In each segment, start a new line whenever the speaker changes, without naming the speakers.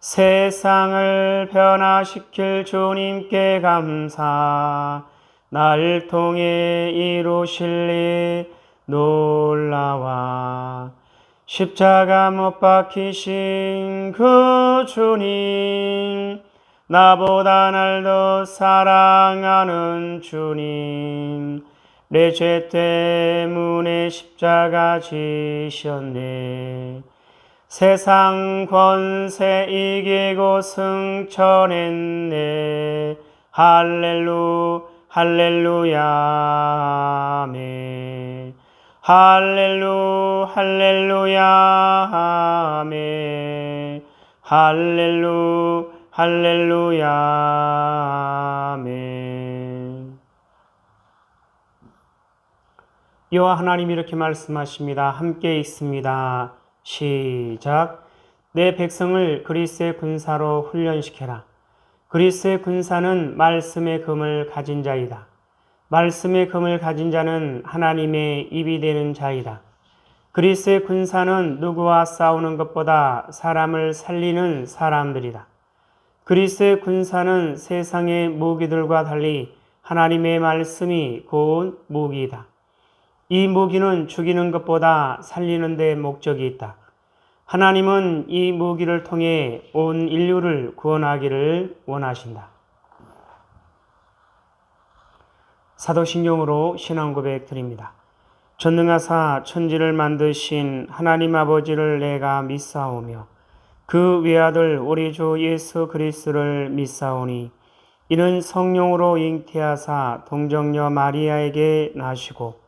세상을 변화시킬 주님께 감사. 날 통해 이루실 일 놀라와. 십자가 못 박히신 그 주님 나보다 날 더 사랑하는 주님 내 죄 때문에 십자가 지셨네 세상 권세 이기고 승천했네. 할렐루 할렐루야. 아멘. 할렐루 할렐루야. 아멘. 할렐루 할렐루야. 아멘. 여호와 하나님 이렇게 말씀하십니다. 함께 있습니다 시작. 내 백성을 그리스의 군사로 훈련시켜라. 그리스의 군사는 말씀의 금을 가진 자이다. 말씀의 금을 가진 자는 하나님의 입이 되는 자이다. 그리스의 군사는 누구와 싸우는 것보다 사람을 살리는 사람들이다. 그리스의 군사는 세상의 무기들과 달리 하나님의 말씀이 곧 무기이다. 이 무기는 죽이는 것보다 살리는 데 목적이 있다. 하나님은 이 무기를 통해 온 인류를 구원하기를 원하신다. 사도신경으로 신앙 고백 드립니다. 전능하사 천지를 만드신 하나님 아버지를 내가 믿사오며 그 외아들 우리 주 예수 그리스도를 믿사오니 이는 성령으로 잉태하사 동정녀 마리아에게 나시고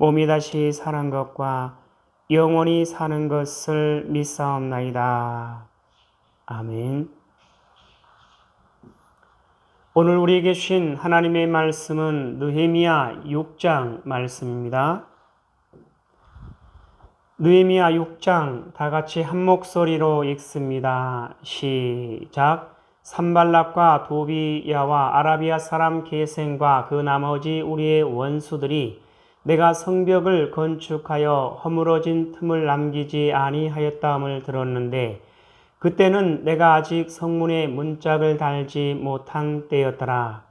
몸이 다시 사는 것과 영원히 사는 것을 믿사옵나이다. 아멘. 오늘 우리에게 주신 하나님의 말씀은 느헤미야 6장 말씀입니다. 느헤미야 6장 다 같이 한 목소리로 읽습니다. 시작. 산발락과 도비야와 아라비아 사람 계생과 그 나머지 우리의 원수들이 내가 성벽을 건축하여 허물어진 틈을 남기지 아니하였다함을 들었는데 그때는 내가 아직 성문에 문짝을 달지 못한 때였더라.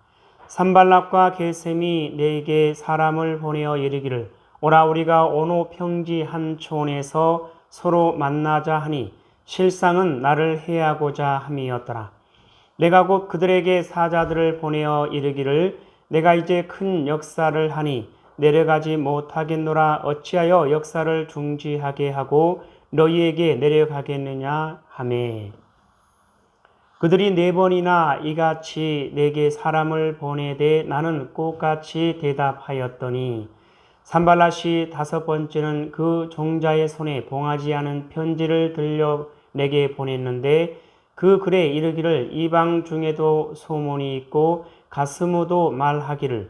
산발락과 게셈이 내게 사람을 보내어 이르기를 오라 우리가 어느 평지 한 촌에서 서로 만나자 하니 실상은 나를 해하고자 함이었더라. 내가 곧 그들에게 사자들을 보내어 이르기를 내가 이제 큰 역사를 하니 내려가지 못하겠노라. 어찌하여 역사를 중지하게 하고 너희에게 내려가겠느냐? 하매 그들이 네 번이나 이같이 내게 사람을 보내되 나는 꼭같이 대답하였더니 산발라시 다섯 번째는 그 종자의 손에 봉하지 않은 편지를 들려 내게 보냈는데 그 글에 이르기를 이방 중에도 소문이 있고 가스무도 말하기를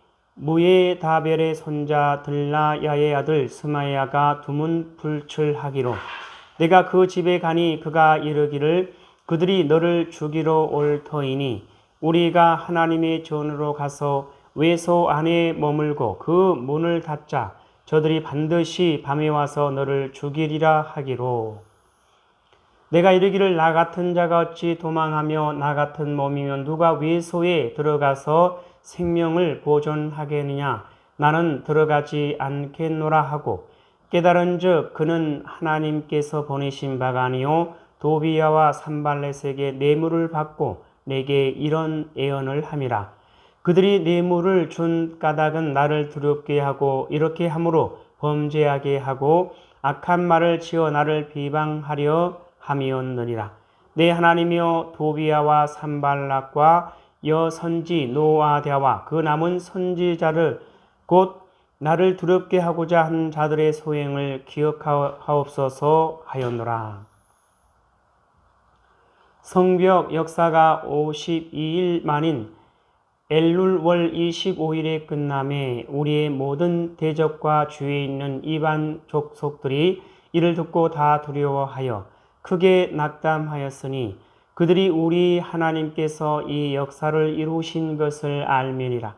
무예 다벨의 손자 들라야의 아들 스마야가 두문 불출하기로 내가 그 집에 가니 그가 이르기를 그들이 너를 죽이러 올 터이니 우리가 하나님의 전으로 가서 외소 안에 머물고 그 문을 닫자 저들이 반드시 밤에 와서 너를 죽이리라 하기로. 내가 이르기를 나 같은 자가 어찌 도망하며 나 같은 몸이면 누가 외소에 들어가서 생명을 보존하겠느냐? 나는 들어가지 않겠노라 하고 깨달은즉 그는 하나님께서 보내신 바가 아니요 도비야와 산발렛에게 뇌물을 받고 내게 이런 애언을 함이라. 그들이 뇌물을 준 까닭은 나를 두렵게 하고 이렇게 함으로 범죄하게 하고 악한 말을 지어 나를 비방하려 함이었느니라. 내 하나님이여 도비야와 산발락과 여선지 노아대와 그 남은 선지자를 곧 나를 두렵게 하고자 한 자들의 소행을 기억하옵소서 하였노라. 성벽 역사가 52일 만인 엘룰 월 25일에 끝남에 우리의 모든 대적과 주위에 있는 이반 족속들이 이를 듣고 다 두려워하여 크게 낙담하였으니 그들이 우리 하나님께서 이 역사를 이루신 것을 알미니라.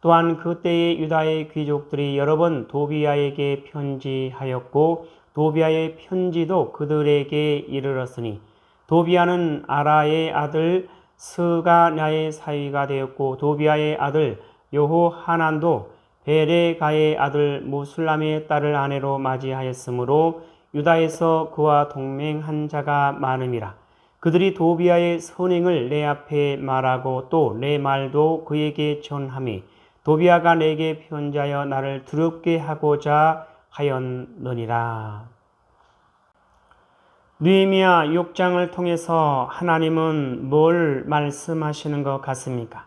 또한 그때의 유다의 귀족들이 여러 번 도비아에게 편지하였고 도비아의 편지도 그들에게 이르렀으니 도비아는 아라의 아들 스가냐의 사위가 되었고 도비아의 아들 요호하난도 베레가의 아들 무술람의 딸을 아내로 맞이하였으므로 유다에서 그와 동맹한 자가 많음이라. 그들이 도비아의 선행을 내 앞에 말하고 또 내 말도 그에게 전함이 도비아가 내게 편지하여 나를 두렵게 하고자 하였느니라. 느헤미야 6장을 통해서 하나님은 뭘 말씀하시는 것 같습니까?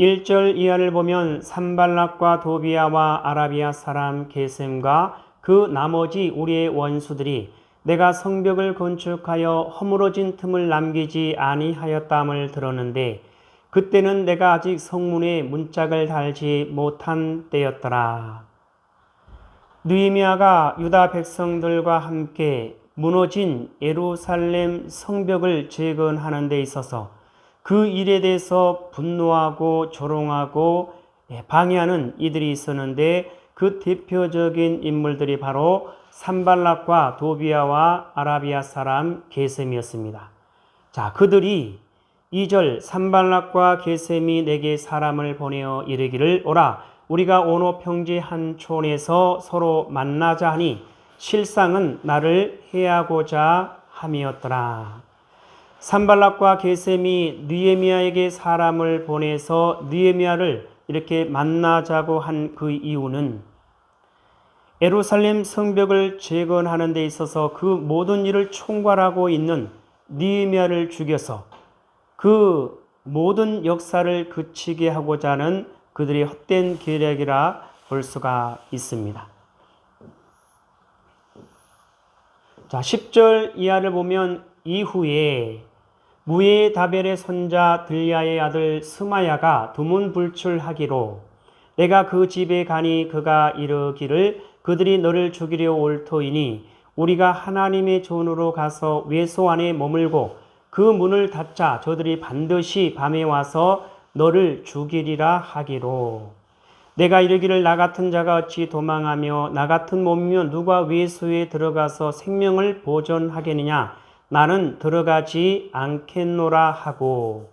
1절 이하를 보면 산발락과 도비아와 아라비아 사람 게셈과 그 나머지 우리의 원수들이 내가 성벽을 건축하여 허물어진 틈을 남기지 아니하였담을 들었는데 그때는 내가 아직 성문에 문짝을 달지 못한 때였더라. 느헤미야가 유다 백성들과 함께 무너진 예루살렘 성벽을 재건하는 데 있어서 그 일에 대해서 분노하고 조롱하고 방해하는 이들이 있었는데 그 대표적인 인물들이 바로 산발락과 도비아와 아라비아 사람 게셈이었습니다. 자, 그들이 2절 산발락과 게셈이 내게 사람을 보내어 이르기를 오라 우리가 오노 평지 한 촌에서 서로 만나자 하니 실상은 나를 해하고자 함이었더라. 산발락과 게셈이 느에미아에게 사람을 보내서 느에미아를 이렇게 만나자고 한 그 이유는 에루살렘 성벽을 재건하는 데 있어서 그 모든 일을 총괄하고 있는 니에미아를 죽여서 그 모든 역사를 그치게 하고자 하는 그들의 헛된 계략이라 볼 수가 있습니다. 자, 10절 이하를 보면 이후에 무예 다벨의 손자 들야의 아들 스마야가 두문불출하기로 내가 그 집에 가니 그가 이르기를 그들이 너를 죽이려 올 터이니 우리가 하나님의 존으로 가서 외소 안에 머물고 그 문을 닫자 저들이 반드시 밤에 와서 너를 죽이리라 하기로. 내가 이르기를 나 같은 자가 어찌 도망하며 나 같은 몸이면 누가 외소에 들어가서 생명을 보존하겠느냐? 나는 들어가지 않겠노라 하고.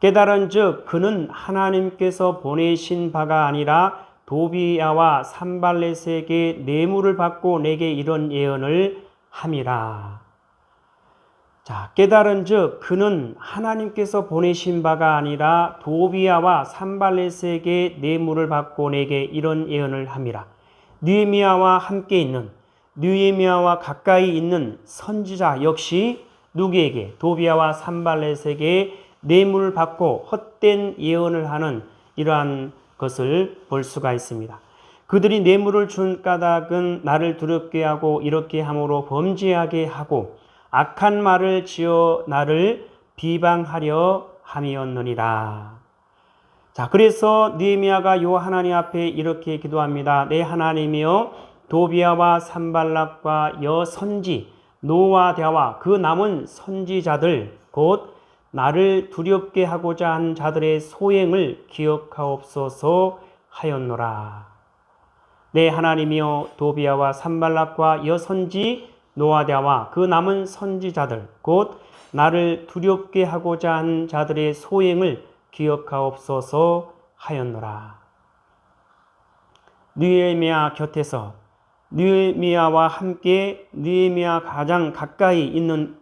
깨달은즉 그는 하나님께서 보내신 바가 아니라 도비야와 산발렛에게 뇌물을 받고 내게 이런 예언을 함이라. 자, 깨달은 즉 그는 하나님께서 보내신 바가 아니라 도비아와 산발렛에게 뇌물을 받고 내게 이런 예언을 함이라. 느헤미야와 함께 있는 느헤미야와 가까이 있는 선지자 역시 누구에게 도비아와 산발렛에게 뇌물을 받고 헛된 예언을 하는 이러한 것을 볼 수가 있습니다. 그들이 뇌물을 준 까닭은 나를 두렵게 하고 이렇게 함으로 범죄하게 하고 악한 말을 지어 나를 비방하려 함이었느니라. 자, 그래서 느헤미야가 요 하나님 앞에 이렇게 기도합니다. 내 하나님이여 도비아와 산발락과 여 선지 노아대와 그 남은 선지자들 곧 나를 두렵게 하고자 한 자들의 소행을 기억하옵소서 하였노라. 내 하나님이여 도비아와 산발락과 여 선지 노아대와 그 남은 선지자들 곧 나를 두렵게 하고자 한 자들의 소행을 기억하옵소서 하였노라. 느헤미야 곁에서 느헤미야와 함께 느헤미야 가장 가까이 있는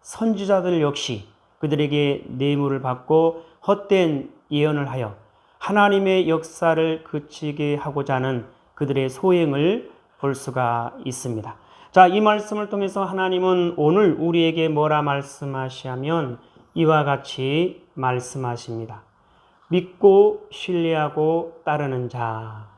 선지자들 역시 그들에게 뇌물을 받고 헛된 예언을 하여 하나님의 역사를 그치게 하고자 하는 그들의 소행을 볼 수가 있습니다. 자, 이 말씀을 통해서 하나님은 오늘 우리에게 뭐라 말씀하시냐면 이와 같이 말씀하십니다. 믿고 신뢰하고 따르는 자.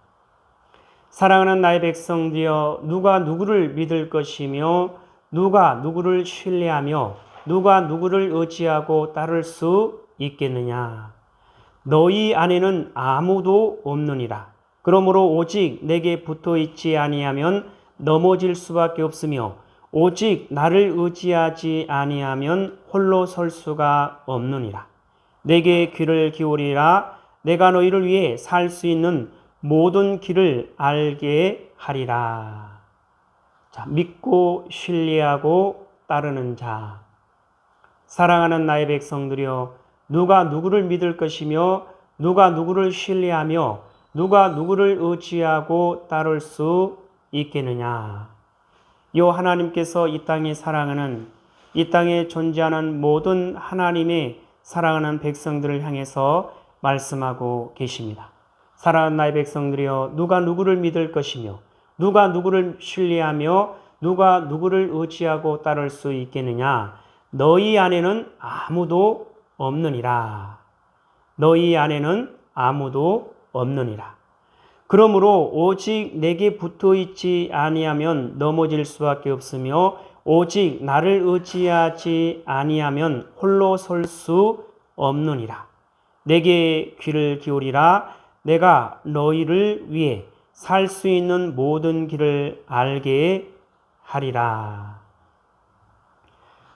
사랑하는 나의 백성들여 누가 누구를 믿을 것이며 누가 누구를 신뢰하며 누가 누구를 의지하고 따를 수 있겠느냐. 너희 안에는 아무도 없느니라. 그러므로 오직 내게 붙어 있지 아니하면 넘어질 수밖에 없으며 오직 나를 의지하지 아니하면 홀로 설 수가 없느니라. 내게 귀를 기울이라 내가 너희를 위해 살 수 있는 모든 길을 알게 하리라. 자, 믿고 신뢰하고 따르는 자. 사랑하는 나의 백성들이여 누가 누구를 믿을 것이며 누가 누구를 신뢰하며 누가 누구를 의지하고 따를 수 있겠느냐. 요 하나님께서 이 땅에 사랑하는 이 땅에 존재하는 모든 하나님의 사랑하는 백성들을 향해서 말씀하고 계십니다. 사랑하는 나의 백성들이여 누가 누구를 믿을 것이며 누가 누구를 신뢰하며 누가 누구를 의지하고 따를 수 있겠느냐 너희 안에는 아무도 없느니라 너희 안에는 아무도 없느니라 그러므로 오직 내게 붙어 있지 아니하면 넘어질 수밖에 없으며 오직 나를 의지하지 아니하면 홀로 설 수 없느니라. 내게 귀를 기울이라 내가 너희를 위해 살 수 있는 모든 길을 알게 하리라.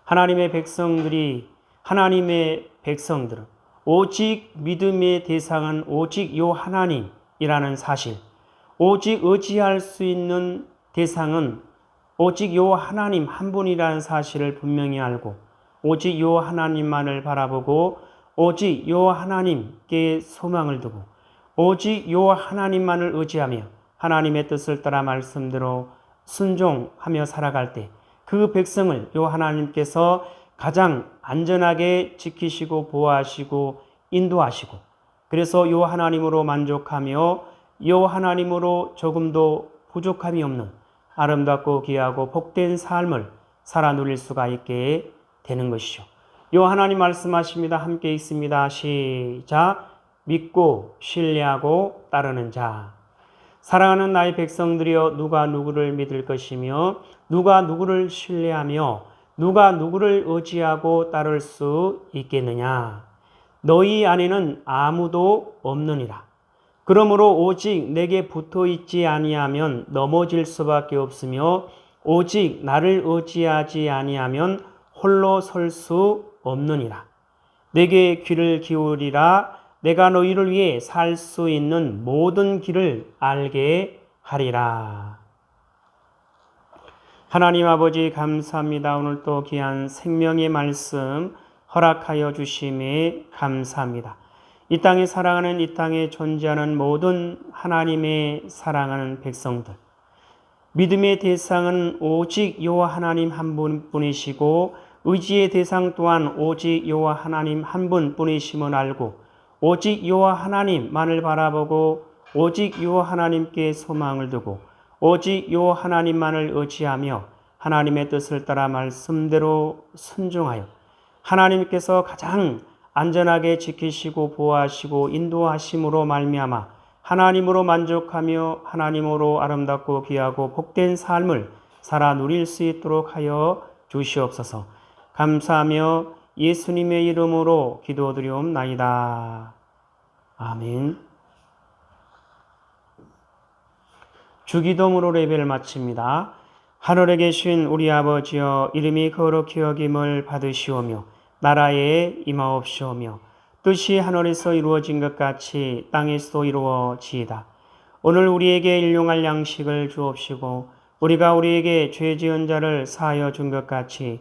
하나님의 백성들이 하나님의 백성들은 오직 믿음의 대상은 오직 요 하나님이라는 사실, 오직 의지할 수 있는 대상은 오직 요 하나님 한 분이라는 사실을 분명히 알고 오직 요 하나님만을 바라보고 오직 요 하나님께 소망을 두고 오직 요 하나님만을 의지하며 하나님의 뜻을 따라 말씀대로 순종하며 살아갈 때 그 백성을 요 하나님께서 가장 안전하게 지키시고 보호하시고 인도하시고 그래서 요 하나님으로 만족하며 요 하나님으로 조금도 부족함이 없는 아름답고 귀하고 복된 삶을 살아 누릴 수가 있게 되는 것이죠. 요 하나님 말씀하십니다. 함께 있습니다. 시작. 믿고 신뢰하고 따르는 자. 사랑하는 나의 백성들이여 누가 누구를 믿을 것이며 누가 누구를 신뢰하며 누가 누구를 의지하고 따를 수 있겠느냐. 너희 안에는 아무도 없느니라. 그러므로 오직 내게 붙어 있지 아니하면 넘어질 수밖에 없으며 오직 나를 의지하지 아니하면 홀로 설 수 없느니라. 내게 귀를 기울이라 내가 너희를 위해 살 수 있는 모든 길을 알게 하리라. 하나님 아버지 감사합니다. 오늘 또 귀한 생명의 말씀 허락하여 주심에 감사합니다. 이 땅에 사랑하는 이 땅에 존재하는 모든 하나님의 사랑하는 백성들 믿음의 대상은 오직 여호와 하나님 한 분뿐이시고 의지의 대상 또한 오직 여호와 하나님 한 분뿐이심을 알고 오직 여호와 하나님만을 바라보고 오직 여호와 하나님께 소망을 두고 오직 여호와 하나님만을 의지하며 하나님의 뜻을 따라 말씀대로 순종하여 하나님께서 가장 안전하게 지키시고 보호하시고 인도하심으로 말미암아 하나님으로 만족하며 하나님으로 아름답고 귀하고 복된 삶을 살아 누릴 수 있도록 하여 주시옵소서. 감사하며 예수님의 이름으로 기도드리옵나이다. 아멘. 주기도문으로 예배를 마칩니다. 하늘에 계신 우리 아버지여 이름이 거룩히 여김을 받으시오며 나라에 임하옵시오며 뜻이 하늘에서 이루어진 것 같이 땅에서도 이루어지이다. 오늘 우리에게 일용할 양식을 주옵시고 우리가 우리에게 죄 지은 자를 사하여 준 것 같이